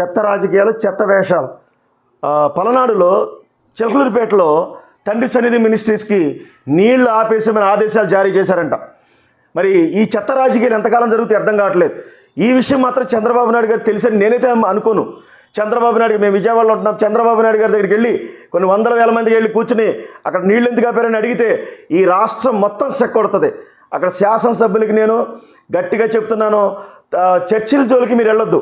చెత్త రాజకీయాలు చెత్త వేషాలు. పలనాడులో చిలకలూరిపేటలో తండ్రి సన్నిధి మినిస్ట్రీస్కి నీళ్ళు ఆపేసేమని ఆదేశాలు జారీ చేశారంట. మరి ఈ చెత్త రాజకీయాలు ఎంతకాలం జరుగుతాయి అర్థం కావట్లేదు. ఈ విషయం మాత్రం చంద్రబాబు నాయుడు గారు తెలిసని నేనైతే అనుకోను. చంద్రబాబు నాయుడు మేము విజయవాడలో ఉంటున్నాం. చంద్రబాబు నాయుడు గారి దగ్గరికి వెళ్ళి కొన్ని వందల వేల మందికి వెళ్ళి కూర్చుని అక్కడ నీళ్ళు ఎందుకు ఆపారని అడిగితే ఈ రాష్ట్రం మొత్తం సెక్కొడుతుంది. అక్కడ శాసనసభ్యులకి నేను గట్టిగా చెప్తున్నాను. చర్చిల జోలికి మీరు వెళ్ళొద్దు.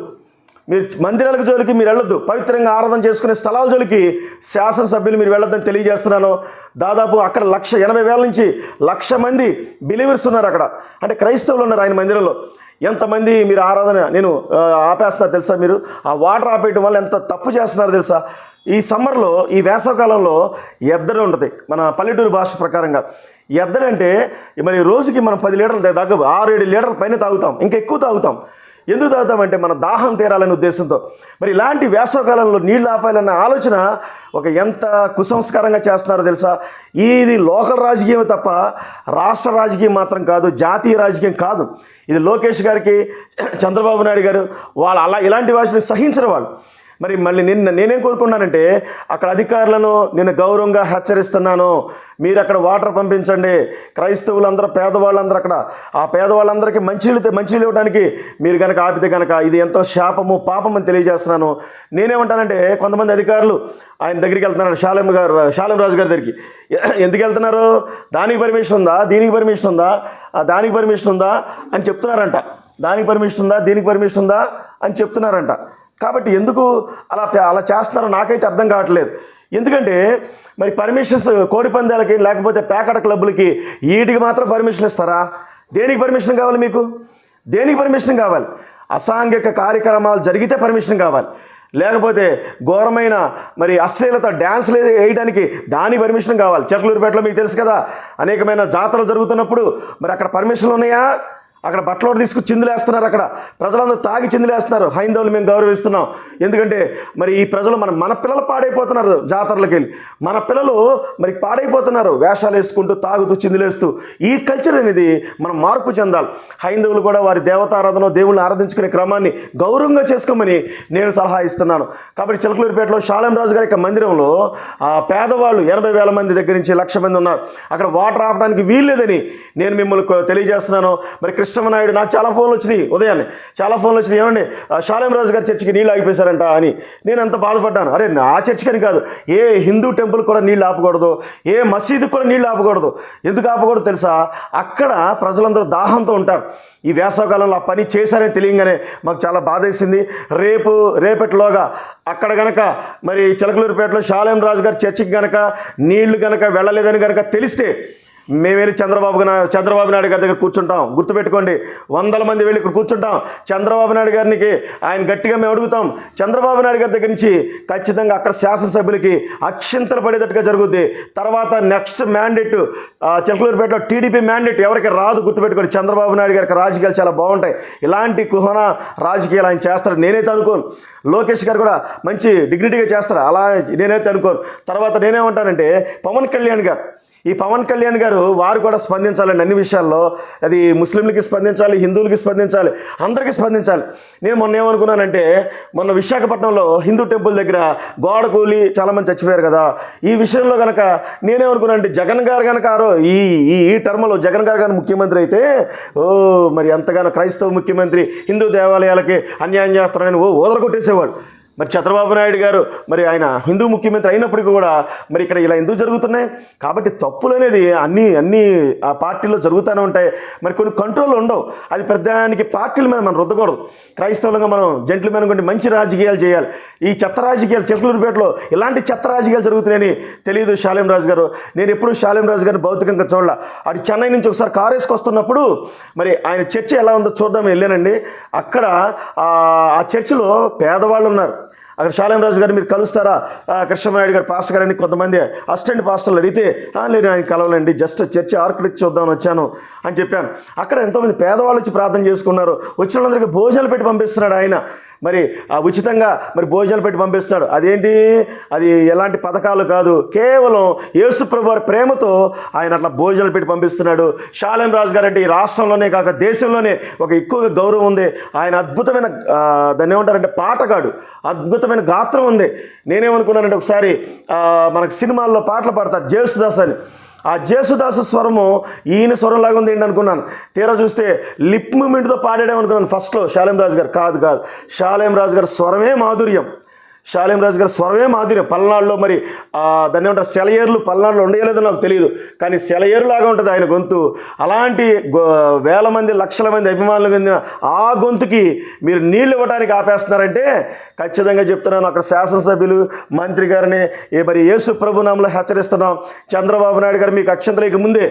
మీరు మందిరాలకు జోలికి మీరు వెళ్ళొద్దు. పవిత్రంగా ఆరాధన చేసుకునే స్థలాల జోలికి శాసనసభ్యులు మీరు వెళ్ళొద్దని తెలియజేస్తున్నాను. దాదాపు అక్కడ లక్ష ఎనభై వేల నుంచి లక్ష మంది బిలీవర్స్ ఉన్నారు అక్కడ. అంటే క్రైస్తవులు ఉన్నారు ఆయన మందిరంలో. ఎంతమంది మీరు ఆరాధన నేను ఆపేస్తున్నారు తెలుసా మీరు? ఆ వాటర్ ఆపేయటం వల్ల ఎంత తప్పు చేస్తున్నారు తెలుసా? ఈ సమ్మర్లో ఈ వేసవకాలంలో ఎద్దడి ఉంటుంది. మన పల్లెటూరు భాష ప్రకారంగా. ఎద్దడంటే మరి రోజుకి మనం పది లీటర్లు దాకా ఆరు ఏడు లీటర్ల పైన తాగుతాం. ఇంకా ఎక్కువ తాగుతాం. ఎందుకు తాగుతామంటే మన దాహం తీరాలనే ఉద్దేశంతో. మరి ఇలాంటి వేసవకాలంలో నీళ్ళు ఆపాలన్న ఆలోచన ఒక ఎంత కుసంస్కారంగా చేస్తున్నారో తెలుసా? ఇది లోకల్ రాజకీయం తప్ప రాష్ట్ర రాజకీయం మాత్రం కాదు జాతీయ రాజకీయం కాదు. ఇది లోకేష్ గారికి చంద్రబాబు నాయుడు గారు వాళ్ళు అలా ఇలాంటి వాటిని సహించిన వాళ్ళు. మరి మళ్ళీ నిన్న నేనేం కోరుకున్నానంటే అక్కడ అధికారులను నేను గౌరవంగా హెచ్చరిస్తున్నాను. మీరు అక్కడ వాటర్ పంపించండి. క్రైస్తవులందరూ పేదవాళ్ళందరూ అక్కడ. ఆ పేదవాళ్ళందరికీ మంచినీళ్ళు మంచినీళ్ళు ఇవ్వడానికి మీరు కనుక ఆపితే కనుక ఇది ఎంతో శాపము పాపం అని తెలియజేస్తున్నాను. నేనేమంటానంటే కొంతమంది అధికారులు ఆయన దగ్గరికి వెళ్తున్నారు శాలం గారు శాలం రాజు గారి దగ్గరికి. ఎందుకు వెళ్తున్నారు? దానికి పర్మిషన్ ఉందా? దీనికి పర్మిషన్ ఉందా? ఆ దానికి పర్మిషన్ ఉందా? అని చెప్తున్నారంట. దానికి పర్మిషన్ ఉందా? దీనికి పర్మిషన్ ఉందా? అని చెప్తున్నారంట. కాబట్టి ఎందుకు అలా అలా చేస్తున్నారో నాకైతే అర్థం కావట్లేదు. ఎందుకంటే మరి పర్మిషన్స్ కోడి పందాలకి లేకపోతే పేకట క్లబ్బులకి వీటికి మాత్రం పర్మిషన్ ఇస్తారా? దేనికి పర్మిషన్ కావాలి మీకు? దేనికి పర్మిషన్ కావాలి? అసాంఘిక కార్యక్రమాలు జరిగితే పర్మిషన్ కావాలి. లేకపోతే ఘోరమైన మరి అశ్లీలత డ్యాన్స్లు వేయడానికి దాని పర్మిషన్ కావాలి. చెట్లూరుపేటలో మీకు తెలుసు కదా అనేకమైన జాతరలు జరుగుతున్నప్పుడు మరి అక్కడ పర్మిషన్లు ఉన్నాయా? అక్కడ బట్టలోటి తీసుకు చిందులేస్తున్నారు అక్కడ. ప్రజలందరూ తాగి చిందులేస్తున్నారు హైందవులు మేము గౌరవిస్తున్నాం. ఎందుకంటే మరి ఈ ప్రజలు మన మన పిల్లలు పాడైపోతున్నారు జాతరలకు వెళ్ళి మన పిల్లలు మరి పాడైపోతున్నారు. వేషాలు వేసుకుంటూ తాగుతూ చిందులేస్తూ ఈ కల్చర్ అనేది మనం మార్పు చెందాలి. హైందవులు కూడా వారి దేవతారాధన దేవుళ్ళని ఆరాధించుకునే క్రమాన్ని గౌరవంగా చేసుకోమని నేను సలహా ఇస్తున్నాను. కాబట్టి చిలకలూరిపేటలో శాలం రాజు గారి యొక్క మందిరంలో ఆ పేదవాళ్ళు ఎనభై వేల మంది దగ్గర నుంచి లక్ష మంది ఉన్నారు. అక్కడ వాటర్ ఆపడానికి వీల్లేదని నేను మిమ్మల్ని తెలియజేస్తున్నాను. మరి కృష్ణమనాయుడు నాకు చాలా ఫోన్లు వచ్చినాయి ఉదయాన్నే. చాలా ఫోన్లు వచ్చినాయి. ఏమండి? ఆ రాజు గారి చర్చికి నీళ్ళు ఆగిపోయారంట అని. నేను అంత బాధపడ్డాను. అరే నా చర్చికి అని కాదు. ఏ హిందూ టెంపుల్ కూడా నీళ్ళు ఆపకూడదు ఏ మసీదుకి కూడా నీళ్ళు ఆపకూడదు. ఎందుకు ఆపకూడదు తెలుసా? అక్కడ ప్రజలందరూ దాహంతో ఉంటారు. ఈ వేసవకాలంలో ఆ పని చేశారని తెలియగానే మాకు చాలా బాధ వేసింది. రేపు రేపటిలోగా అక్కడ గనక మరి చిలకలూరుపేటలో శాలేం రాజు గారి చర్చికి గనక నీళ్ళు గనక వెళ్ళలేదని గనక తెలిస్తే మేము వెళ్ళి చంద్రబాబు చంద్రబాబు నాయుడు గారి దగ్గర కూర్చుంటాం. గుర్తుపెట్టుకోండి వందల మంది వెళ్ళి ఇక్కడ కూర్చుంటాం. చంద్రబాబు నాయుడు గారికి ఆయన గట్టిగా మేము అడుగుతాం. చంద్రబాబు నాయుడు గారి దగ్గర నుంచి ఖచ్చితంగా అక్కడ శాసనసభ్యులకి అక్షింతలు పడేటట్టుగా జరుగుద్ది. తర్వాత నెక్స్ట్ మ్యాండేట్ చిలకలూరుపేటలో టీడీపీ మ్యాండేట్ ఎవరికి రాదు గుర్తుపెట్టుకోండి. చంద్రబాబు నాయుడు గారికి రాజకీయాలు చాలా బాగుంటాయి. ఇలాంటి కుహన రాజకీయాలు ఆయన చేస్తారు నేనైతే అనుకోను లోకేష్ గారు కూడా మంచి డిగ్నిటీగా చేస్తారు అలా నేనైతే అనుకోను తర్వాత నేనేమంటానంటే పవన్ కళ్యాణ్ గారు ఈ పవన్ కళ్యాణ్ గారు వారు కూడా స్పందించాలండి అన్ని విషయాల్లో. అది ముస్లింలకి స్పందించాలి హిందువులకి స్పందించాలి అందరికీ స్పందించాలి. నేను మొన్న ఏమనుకున్నానంటే మొన్న విశాఖపట్నంలో హిందూ టెంపుల్ దగ్గర గోడ కూలి చాలామంది చచ్చిపోయారు కదా. ఈ విషయంలో కనుక నేనేమనుకున్నానంటే జగన్ గారు కనుక ఈ ఈ ఈ టర్మ్లో జగన్ గారు కానీ ముఖ్యమంత్రి అయితే ఓ మరి ఎంతగానో క్రైస్తవ ముఖ్యమంత్రి హిందూ దేవాలయాలకి అన్యాయం చేస్తారని ఓ ఓదరగొట్టేసేవాడు. మరి చంద్రబాబు నాయుడు గారు మరి ఆయన హిందూ ముఖ్యమంత్రి అయినప్పటికీ కూడా మరి ఇక్కడ ఇలా ఎందుకు జరుగుతున్నాయి? కాబట్టి తప్పులు అనేది అన్ని అన్ని ఆ పార్టీల్లో జరుగుతూనే ఉంటాయి. మరి కొన్ని కంట్రోల్ ఉండవు. అది పెద్దానికి పార్టీల మీద మనం రుద్దకూడదు. క్రైస్తవులుగా మనం జెంట్ల కొంటే మంచి రాజకీయాలు చేయాలి. ఈ చెత్త రాజకీయాలు చిలకలూరుపేటలో ఇలాంటి చెత్త రాజకీయాలు జరుగుతున్నాయని తెలియదు శాలేం రాజు గారు. నేను ఎప్పుడు శాలేం రాజు గారిని భౌతికంగా చూడాల. అటు చెన్నై నుంచి ఒకసారి కారు వేసుకొస్తున్నప్పుడు మరి ఆయన చర్చ ఎలా ఉందో చూద్దామని వెళ్ళానండి. అక్కడ ఆ చర్చిలో పేదవాళ్ళు ఉన్నారు. అక్కడ శాలం రాజు గారు మీరు కలుస్తారా? కృష్ణనాయుడు గారు పాస్టర్ గారని కొంతమంది అసిస్టెంట్ పాస్టర్లు అడిగితే నేను లేదు ఆయన కలవలేండి జస్ట్ చర్చి ఆర్కిటెక్ట్ చూద్దామని వచ్చాను అని చెప్పాను. అక్కడ ఎంతోమంది పేదవాళ్ళు వచ్చి ప్రార్థన చేసుకున్నారు. వచ్చిన వాళ్ళందరికీ భోజనాలు పెట్టి పంపిస్తున్నాడు ఆయన. మరి ఆ ఉచితంగా మరి భోజనాలు పెట్టి పంపిస్తాడు అదేంటి? అది ఎలాంటి పథకాలు కాదు. కేవలం యేసుప్రభు వారి ప్రేమతో ఆయన అట్లా భోజనాలు పెట్టి పంపిస్తున్నాడు. షాలేం రాజు గారు అంటే ఈ రాష్ట్రంలోనే కాక దేశంలోనే ఒక ఎక్కువగా గౌరవం ఉంది. ఆయన అద్భుతమైన దాన్ని ఏమంటారంటే పాటగాడు. అద్భుతమైన గాత్రం ఉంది. నేనేమనుకున్నానంటే ఒకసారి మనకు సినిమాల్లో పాటలు పాడతారు జేసుదాస్ అని. ఆ జేసుదాసు స్వరము ఈయన స్వరంలాగా ఉంది ఏంటి అనుకున్నాను తీరా చూస్తే లిప్ మూమెంట్తో పాడాడే అనుకున్నాను ఫస్ట్లో. శాలేం రాజు గారు కాదు కాదు. శాలేం రాజు గారి స్వరమే మాధుర్యం. శాలేం రాజు గారు స్వరమే మాదిరి పల్నాడులో మరి దాన్ని ఏమంటారు సెలయేర్లు పల్నాడులో ఉండేలేదో నాకు తెలియదు కానీ సెలయేరులాగా ఉంటుంది ఆయన గొంతు. అలాంటి వేల మంది లక్షల మంది అభిమానులు పొందిన ఆ గొంతుకి మీరు నీళ్ళు ఇవ్వడానికి ఆపేస్తున్నారంటే ఖచ్చితంగా చెప్తున్నాను. అక్కడ శాసనసభ్యులు మంత్రి గారిని ఏ మరి యేసు ప్రభునామలో హెచ్చరిస్తున్నాం. చంద్రబాబు నాయుడు గారు మీకు అక్షంతలేక ముందే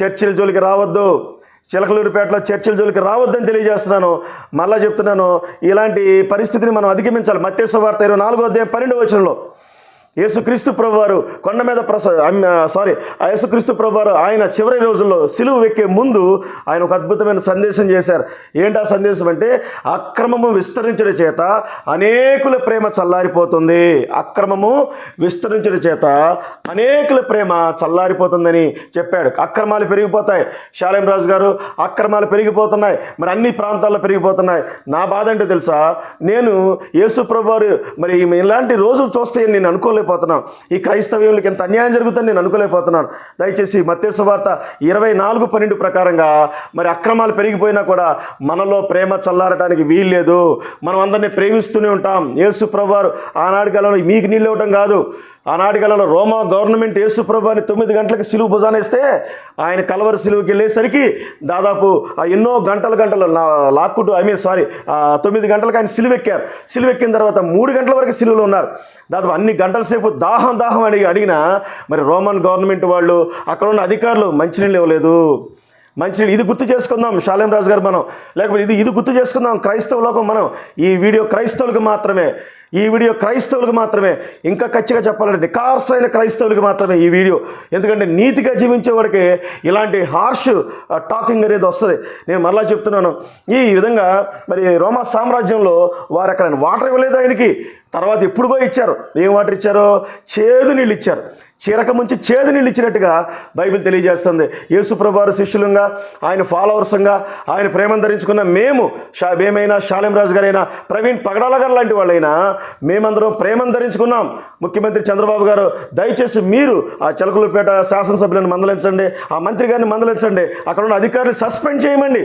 చర్చిల జోలికి రావద్దు. చిలకలూరిపేటలో చర్చిల జోలికి రావద్దని తెలియజేస్తున్నాను. మళ్ళా చెప్తున్నాను ఇలాంటి పరిస్థితిని మనం అధిగమించాలి. మత్స్య వార్త ఇరవై నాలుగో అధ్యాయం పన్నెండు వచనంలో. యేసుక్రీస్తు ప్రభువారు కొండ మీద ప్రస సారీ ఆ యేసుక్రీస్తు ప్రభువారు ఆయన చివరి రోజుల్లో సిలువు వెక్కే ముందు ఆయన ఒక అద్భుతమైన సందేశం చేశారు. ఏంటి ఆ సందేశం అంటే అక్రమము విస్తరించడం చేత అనేకుల ప్రేమ చల్లారిపోతుంది. అక్రమము విస్తరించడం చేత అనేకుల ప్రేమ చల్లారిపోతుందని చెప్పాడు. అక్రమాలు పెరిగిపోతాయి. శాలేం రాజు గారు అక్రమాలు పెరిగిపోతున్నాయి. మరి అన్ని ప్రాంతాల్లో పెరిగిపోతున్నాయి. నా బాధ అంటే తెలుసా? నేను యేసు ప్రభువారు మరి ఇలాంటి రోజులు చూస్తే నేను అనుకోలేకపోతున్నాను ఈ క్రైస్తవ్యులకి ఎంత అన్యాయం జరుగుతుందని నేను అనుకోలేకపోతున్నాను. దయచేసి మత్స్య వార్త ఇరవై నాలుగు పన్నెండు ప్రకారంగా మరి అక్రమాలు పెరిగిపోయినా కూడా మనలో ప్రేమ చల్లారడానికి వీల్లేదు. మనం అందరినీ ప్రేమిస్తూనే ఉంటాం. యేసు ప్రభువారు ఆనాటి కాలంలో మీకు నీళ్ళు ఇవ్వటం కాదు. ఆనాటి కాలంలో రోమా గవర్నమెంట్ యేసు తొమ్మిది గంటలకు సిలువు భుజానేస్తే ఆయన కలవరి సిలువుకి వెళ్ళేసరికి దాదాపు ఆ ఎన్నో గంటల గంటలు లా- లాక్కుంటూ ఐ మీన్ సారీ తొమ్మిది గంటలకు ఆయన సిలువెక్కారు. సిలువెక్కిన తర్వాత మూడు గంటల వరకు సిలువలో ఉన్నారు. దాదాపు అన్ని గంటల సేపు దాహం దాహం అడిగి అడిగినా మరి రోమన్ గవర్నమెంట్ వాళ్ళు అక్కడ ఉన్న అధికారులు మంచినీళ్ళు ఇవ్వలేదు. మంచి ఇది గుర్తు చేసుకుందాం షాలేం రాజు గారు మనం. లేకపోతే ఇది ఇది గుర్తు చేసుకుందాం క్రైస్తవ లోకం మనం. ఈ వీడియో క్రైస్తవులకు మాత్రమే. ఈ వీడియో క్రైస్తవులకు మాత్రమే. ఇంకా ఖచ్చితంగా చెప్పాలంటే నికార్సైన క్రైస్తవులకు మాత్రమే ఈ వీడియో. ఎందుకంటే నీతిగా జీవించేవాడికి ఇలాంటి హార్ష్ టాకింగ్ అనేది వస్తుంది. నేను మరలా చెప్తున్నాను. ఈ విధంగా మరి రోమా సామ్రాజ్యంలో వారు అక్కడ వాటర్ ఇవ్వలేదు ఆయనకి. తర్వాత ఎప్పుడుగో ఇచ్చారు? ఏం వాటర్ ఇచ్చారో? చేదు నీళ్ళు ఇచ్చారు. చీరక ముంచి చేదు నీళ్ళు ఇచ్చినట్టుగా బైబిల్ తెలియజేస్తుంది. యేసుప్రభారు శిష్యులంగా ఆయన ఫాలోవర్సంగా ఆయన ప్రేమను ధరించుకున్న మేము షా మేమైనా శాలెం రాజు గారైనా ప్రవీణ్ పగడాల గారు లాంటి వాళ్ళైనా మేమందరం ప్రేమను ధరించుకున్నాం. ముఖ్యమంత్రి చంద్రబాబు గారు దయచేసి మీరు ఆ చలకలపేట శాసనసభ్యులను మందలించండి ఆ మంత్రి గారిని మందలించండి అక్కడ ఉన్న అధికారులు సస్పెండ్ చేయమండి.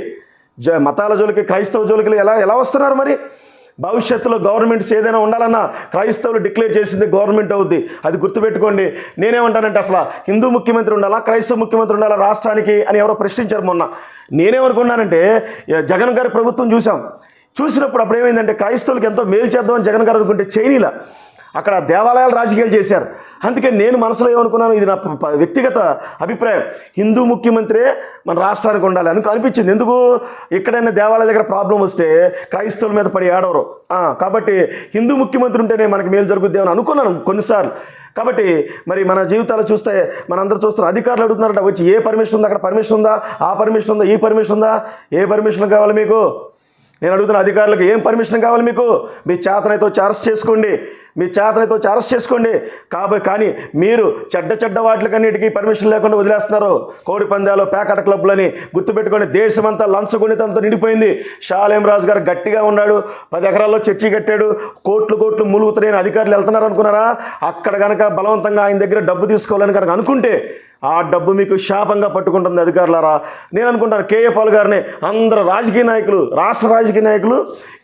జ మతాల జోలికి క్రైస్తవ జోలికి ఎలా ఎలా వస్తున్నారు మరి? భవిష్యత్తులో గవర్నమెంట్స్ ఏదైనా ఉండాలన్నా క్రైస్తవులు డిక్లేర్ చేసింది గవర్నమెంట్ అవుద్ది. అది గుర్తుపెట్టుకోండి. నేనేమంటానంటే అసలు హిందూ ముఖ్యమంత్రి ఉండాలా క్రైస్తవ ముఖ్యమంత్రి ఉండాలా రాష్ట్రానికి అని ఎవరో ప్రశ్నించారు మొన్న. నేనేమనుకున్నానంటే జగన్ గారి ప్రభుత్వం చూసాం. చూసినప్పుడు అప్పుడు ఏమైందంటే క్రైస్తవులకు ఎంతో మేలు చేద్దామని జగన్ గారు అనుకుంటే చైనీలా అక్కడ దేవాలయాలు రాజకీయాలు చేశారు. అందుకే నేను మనసులో ఏమనుకున్నాను ఇది నా వ్యక్తిగత అభిప్రాయం. హిందూ ముఖ్యమంత్రే మన రాష్ట్రానికి ఉండాలి. అందుకు అనిపించింది. ఎందుకు? ఎక్కడైనా దేవాలయ దగ్గర ప్రాబ్లం వస్తే క్రైస్తవుల మీద పడి ఏడవరు. కాబట్టి హిందూ ముఖ్యమంత్రి ఉంటేనే మనకి మేలు జరుగుద్ది అని అనుకున్నాను కొన్నిసార్లు. కాబట్టి మరి మన జీవితాలు చూస్తే మనందరూ చూస్తున్న అధికారులు అడుగుతున్నారంట వచ్చి ఏ పర్మిషన్ ఉందా? అక్కడ పర్మిషన్ ఉందా? ఆ పర్మిషన్ ఉందా? ఈ పర్మిషన్ ఉందా? ఏ పర్మిషన్ కావాలి మీకు? నేను అడుగుతున్న అధికారులకు ఏం పర్మిషన్ కావాలి మీకు? మీ చేతనైతే వచ్చి అరెస్ట్ చేసుకోండి. మీ చేతనైతే వచ్చి అరెస్ట్ చేసుకోండి. కాబట్టి కానీ మీరు చెడ్డ చెడ్డ వాటికన్నిటికీ పర్మిషన్ లేకుండా వదిలేస్తున్నారు. కోడి పందాలు పేకట క్లబ్లని గుర్తుపెట్టుకొని దేశమంతా లంచగొనితంతో నిండిపోయింది. షాలేం రాజు గారు గట్టిగా ఉన్నాడు. పది ఎకరాల్లో చర్చి కట్టాడు. కోట్లు కోట్లు మూలుగుతున్నాయని అధికారులు వెళ్తున్నారు అనుకున్నారా? అక్కడ కనుక బలవంతంగా ఆయన దగ్గర డబ్బు తీసుకోవాలని కనుక అనుకుంటే ఆ డబ్బు మీకు శాపంగా పట్టుకుంటుంది అధికారులారా. నేను అనుకుంటాను కేఏ పాల్ గారిని అందరు రాజకీయ నాయకులు రాష్ట్ర రాజకీయ నాయకులు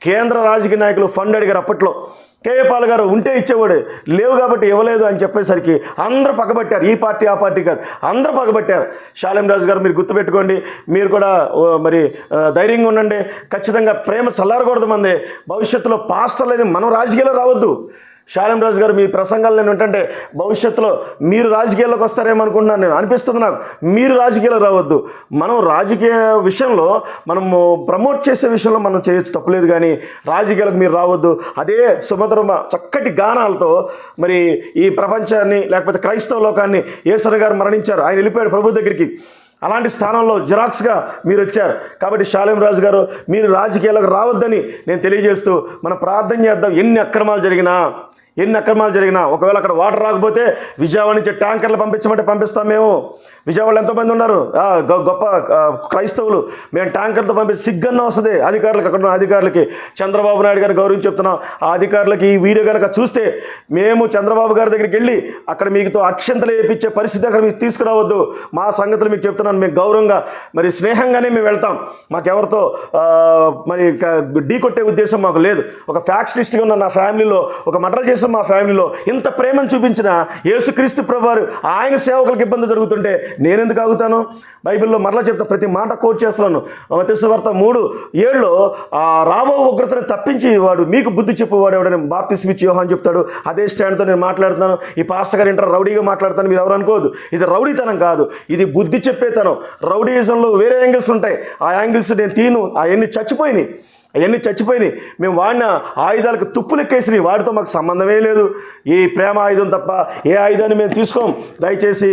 కేంద్ర రాజకీయ నాయకులు ఫండ్ అడిగారు అప్పట్లో. కేఏ పాల్ గారు ఉంటే ఇచ్చేవాడు. లేవు కాబట్టి ఇవ్వలేదు అని చెప్పేసరికి అందరూ పక్కబట్టారు ఈ పార్టీ ఆ పార్టీ కాదు. అందరూ పక్కబట్టారు శాలేం రాజు గారు మీరు గుర్తుపెట్టుకోండి. మీరు కూడా ఓ, మరి ధైర్యంగా ఉండండి. ఖచ్చితంగా ప్రేమ చల్లారకూడదు మంది. భవిష్యత్తులో పాస్టర్లని మనం రాజకీయాల్లో రావద్దు. రాజు గారు మీ ప్రసంగాలు నేను ఏంటంటే భవిష్యత్తులో మీరు రాజకీయాల్లోకి వస్తారేమో అనుకుంటున్నాను నేను. అనిపిస్తుంది నాకు. మీరు రాజకీయాలు రావద్దు. మనం రాజకీయ విషయంలో మనము ప్రమోట్ చేసే విషయంలో మనం చేయొచ్చు తప్పులేదు కానీ రాజకీయాలకు మీరు రావద్దు. అదే సుమధురమ చక్కటి గానాలతో మరి ఈ ప్రపంచాన్ని లేకపోతే క్రైస్తవ లోకాన్ని ఏసర గారు మరణించారు. ఆయన వెళ్ళిపోయాడు ప్రభు దగ్గరికి. అలాంటి స్థానంలో జిరాక్స్గా మీరు వచ్చారు. కాబట్టి శాలేం రాజు గారు మీరు రాజకీయాలకు రావద్దని నేను తెలియజేస్తూ మనం ప్రార్థన చేద్దాం. ఎన్ని అక్రమాలు జరిగినా ఎన్ని అక్రమాలు జరిగినా ఒకవేళ అక్కడ వాటర్ రాకపోతే విజయవాడ నుంచి ట్యాంకర్లు పంపించమంటే పంపిస్తాం మేము. విజయవాడలో ఎంతోమంది ఉన్నారు? గొ- గొప్ప క్రైస్తవులు. మేము ట్యాంకర్లతో పంపించి సిగ్గన్న వస్తుంది అధికారులకు అక్కడ ఉన్న అధికారులకి. చంద్రబాబు నాయుడు గారిని గౌరవం చెప్తున్నాం ఆ అధికారులకి ఈ వీడియో కనుక చూస్తే మేము చంద్రబాబు గారి దగ్గరికి వెళ్ళి అక్కడ మీకుతో అక్షంతలు వేయించే పరిస్థితి అక్కడ మీకు తీసుకురావద్దు. మా సంగతులు మీకు చెప్తున్నాను మేము గౌరవంగా మరి స్నేహంగానే మేము వెళ్తాం. మాకెవరితో మరి ఢీ కొట్టే ఉద్దేశం మాకు లేదు. ఒక ఫ్యాక్షనిస్ట్గా ఉన్న నా ఫ్యామిలీలో ఒక మర్డర్ కనీసం మా ఫ్యామిలీలో. ఇంత ప్రేమను చూపించిన యేసుక్రీస్తు ప్రభువారు ఆయన సేవకులకు ఇబ్బంది జరుగుతుంటే నేనెందుకు ఆగుతాను? బైబిల్లో మరలా చెప్తా ప్రతి మాట కోట్ చేస్తున్నాను మతేశ్వార్త మూడు ఏళ్ళలో ఆ రాబో ఉగ్రతను తప్పించి వాడు మీకు బుద్ధి చెప్పేవాడు ఎవడని బాప్తిస్ స్విచ్ యోహాన్ చెప్తాడు. అదే స్టాండ్తో నేను మాట్లాడుతున్నాను. ఈ పాస్టర్ గారు ఇంటర్ రౌడీగా మాట్లాడతాను. మీరు ఎవరు అనుకోవద్దు. ఇది రౌడీతనం కాదు. ఇది బుద్ధి చెప్పేతనం. రౌడీయిజంలో వేరే యాంగిల్స్ ఉంటాయి. ఆ యాంగిల్స్ నేను తీను. అవన్నీ చచ్చిపోయినాయి. అవన్నీ చచ్చిపోయినాయి. మేము వాడిన ఆయుధాలకు తుప్పులెక్కేసినాయి వాటితో మాకు సంబంధమే లేదు. ఈ ప్రేమ ఆయుధం తప్ప ఏ ఆయుధాన్ని మేము తీసుకోం. దయచేసి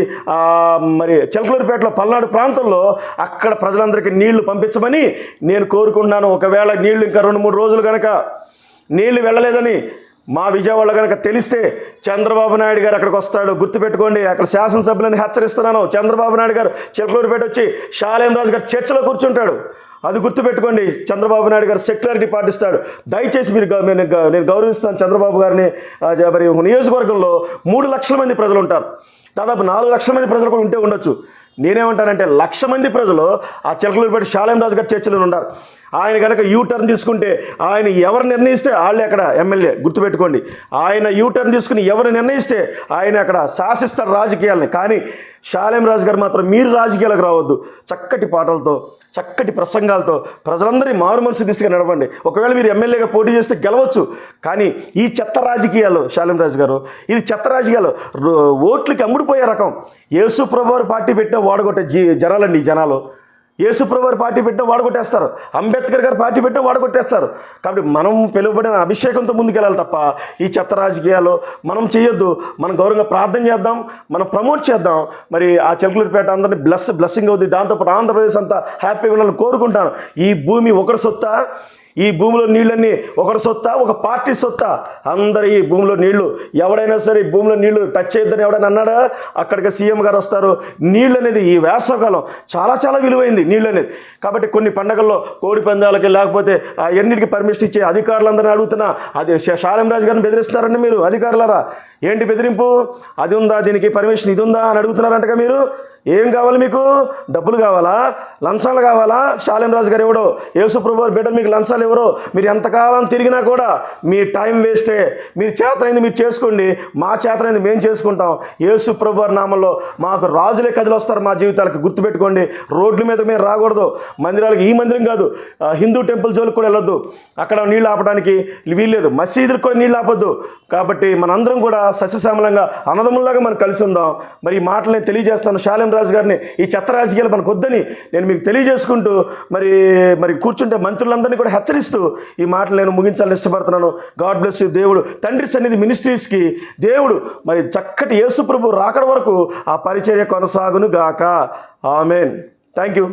మరి చిలకలూరుపేటలో పల్నాడు ప్రాంతంలో అక్కడ ప్రజలందరికీ నీళ్ళు పంపించమని నేను కోరుకుంటున్నాను. ఒకవేళ నీళ్ళు ఇంకా రెండు మూడు రోజులు కనుక నీళ్ళు వెళ్ళలేదని మా విజయవాడ కనుక తెలిస్తే చంద్రబాబు నాయుడు గారు అక్కడికి వస్తాడు. గుర్తుపెట్టుకోండి అక్కడ శాసనసభ్యులని హెచ్చరిస్తున్నాను. చంద్రబాబు నాయుడు గారు చిలకలూరుపేట వచ్చి షాలేం రాజు గారు చర్చలో కూర్చుంటాడు. అది గుర్తుపెట్టుకోండి. చంద్రబాబు నాయుడు గారు సెక్యులారిటీ పాటిస్తాడు. దయచేసి మీరు నేను నేను గౌరవిస్తాను చంద్రబాబు గారిని మరి నియోజకవర్గంలో మూడు లక్షల మంది ప్రజలు ఉంటారు. దాదాపు నాలుగు లక్షల మంది ప్రజలు కూడా ఉంటే ఉండొచ్చు. నేనేమంటానంటే లక్ష మంది ప్రజలు ఆ చిలకలూరుపేట షాలేం రాజు గారి చర్చలో ఉన్నారు. ఆయన కనుక యూ టర్న్ తీసుకుంటే ఆయన ఎవరు నిర్ణయిస్తే వాళ్ళే అక్కడ ఎమ్మెల్యే గుర్తుపెట్టుకోండి. ఆయన యూ టర్న్ తీసుకుని ఎవరు నిర్ణయిస్తే ఆయన అక్కడ శాసిస్తారు రాజకీయాలని. కానీ షాలేం రాజు గారు మాత్రం మీరు రాజకీయాలకు రావద్దు. చక్కటి పాటలతో చక్కటి ప్రసంగాలతో ప్రజలందరి మారు మనసు దిశగా నడవండి. ఒకవేళ మీరు ఎమ్మెల్యేగా పోటీ చేస్తే గెలవచ్చు. కానీ ఈ చెత్త రాజకీయాలు శాలేం రాజు గారు ఇది చెత్త రాజకీయాలు. ఓట్లకి అమ్ముడుపోయే రకం. యేసు ప్రభువారు పార్టీ పెట్టిన వాడగొట్టే జీ జనాలండి ఈ జనాలు. యేసుప్రభు పార్టీ పెట్టిన వాడగొట్టేస్తారు అంబేద్కర్ గారు పార్టీ పెట్టిన వాడగొట్టేస్తారు కాబట్టి మనం పిలువబడిన అభిషేకంతో ముందుకెళ్ళాలి తప్ప ఈ చెత్త రాజకీయాలు మనం చేయొద్దు. మనం గౌరవంగా ప్రార్థన చేద్దాం. మనం ప్రమోట్ చేద్దాం. మరి ఆ చిలకలూరిపేట అందరినీ బ్లెస్ బ్లెస్సింగ్ అవుద్ది. దాంతోపాటు ఆంధ్రప్రదేశ్ అంతా హ్యాపీగా ఉండాలని కోరుకుంటాను. ఈ భూమి ఒకటి సొత్తా ఈ భూమిలో నీళ్ళన్నీ ఒకటి సొత్తా ఒక పార్టీ సొత్తా. అందరు ఈ భూమిలో నీళ్ళు ఎవడైనా సరే ఈ భూమిలో నీళ్ళు టచ్ చేయొద్దని ఎవడైనా అన్నాడా? అక్కడికి సీఎం గారు వస్తారు. నీళ్ళు అనేది ఈ వేసవకాలం చాలా చాలా విలువైంది నీళ్ళు అనేది కాబట్టి కొన్ని పండగల్లో కోడి పందాలకి లేకపోతే ఆ ఎన్నిటికి పర్మిషన్ ఇచ్చే అధికారులందరినీ అడుగుతున్నా అది శాలం రాజు గారిని బెదిరిస్తున్నారండి మీరు అధికారులరా? ఏంటి బెదిరింపు? అది ఉందా? దీనికి పర్మిషన్ ఇది ఉందా? అని అడుగుతున్నారంటగా మీరు? ఏం కావాలి మీకు? డబ్బులు కావాలా? లంచాలు కావాలా? శాలిం రాజు గారు ఎవడో? యేసుప్రభు బిడ్డ మీకు లంచాలు ఎవరో? మీరు ఎంతకాలం తిరిగినా కూడా మీ టైం వేస్టే. మీరు చేతనైంది మీరు చేసుకోండి. మా చేతనైంది మేము చేసుకుంటాం. యేసుప్రభు వారి నామంలో మాకు రాజులే కదిలు వస్తారు మా జీవితాలకు గుర్తుపెట్టుకోండి. రోడ్ల మీద మేము రాకూడదు. మందిరాలకు ఈ మందిరం కాదు. హిందూ టెంపుల్ జోలికి కూడా వెళ్ళొద్దు. అక్కడ నీళ్ళు ఆపడానికి వీల్లేదు. మసీదులకు కూడా నీళ్ళు ఆపొద్దు. కాబట్టి మనందరం కూడా సస్యశ్యామలంగా అన్నదమ్ముల్లాగా మనం కలిసి ఉందాం. మరి ఈ మాటలు నేను తెలియజేస్తాను. శాలేం రాజు గారిని ఈ చెత్త రాజకీయాలు మనకు వద్దని నేను మీకు తెలియజేసుకుంటూ మరి మరి కూర్చుంటే మంత్రులందరినీ కూడా హెచ్చరిస్తూ ఈ మాటలు నేను ముగించాలని ఇష్టపడుతున్నాను. God bless you. దేవుడు తండ్రి సన్నిధి మినిస్ట్రీస్కి దేవుడు మరి చక్కటి యేసు ప్రభు రాకడ వరకు ఆ పరిచర్య కొనసాగును గాక. ఆమెన్. Thank you